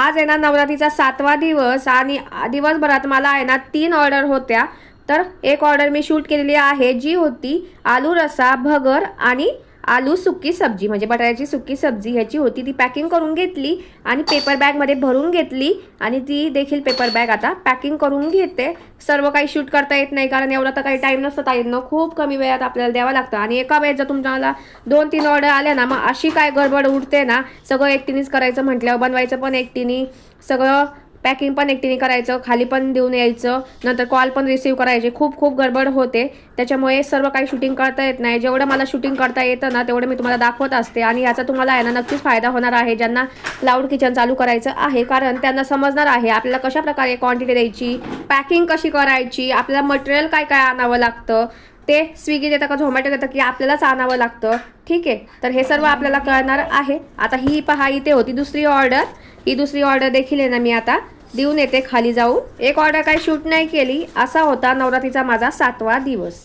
आज आहे ना नवरात्रीचा सातवा दिवस आणि दिवसभरात मला आहे ना तीन ऑर्डर होत्या. तर एक ऑर्डर मी शूट केलेली आहे जी होती आलू रसा भगर आणि आलू सुकी सब्जी म्हणजे बटाट्याची सुकी सब्जी ह्याची होती ती पॅकिंग करून घेतली आणि पेपर बॅगमध्ये भरून घेतली आणि ती देखील पेपर बॅग आता पॅकिंग करून घेते. सर्व काही शूट करता येत नाही कारण एवढा तर काही टाईम नसतं ताईंना. खूप कमी वेळात आपल्याला द्यावं लागतं. आणि एका वेळेत जर तुम्हाला दोन तीन ऑर्डर आल्या ना मग अशी काय गडबड उडते ना सगळं एकटीनेच करायचं म्हटल्यावर बनवायचं पण एकटीने सगळं पॅकिंग पण एकटीने करायचं खाली पण देऊन यायचं नंतर कॉल पण रिसीव करायचे. खूप खूप गडबड होते. त्याच्यामुळे सर्व काही शूटिंग करता येत नाही. जेवढं मला शूटिंग करता येतं ना तेवढं मी तुम्हाला दाखवत असते. आणि याचा तुम्हाला आहे ना नक्कीच फायदा होणार आहे. ज्यांना क्लाउड किचन चालू करायचं आहे. कारण त्यांना समजणार आहे आपल्याला कशा प्रकारे क्वांटिटी द्यायची पॅकिंग कशी करायची आपल्याला मटेरियल काय काय आणावं लागतं. ते स्विगी देतं का झोमॅटो देतं की आपल्यालाच आणावं लागतं. ठीक आहे? तर हे सर्व आपल्याला कळणार आहे. आता ही पहा इथे होती दुसरी ऑर्डर ही दुसरी ऑर्डर देखील आहे ना मी आता. देऊन येते खाली जाऊन. एक ऑर्डर काय शूट नाही केली. असा होता नवरात्रीचा माझा सातवा दिवस.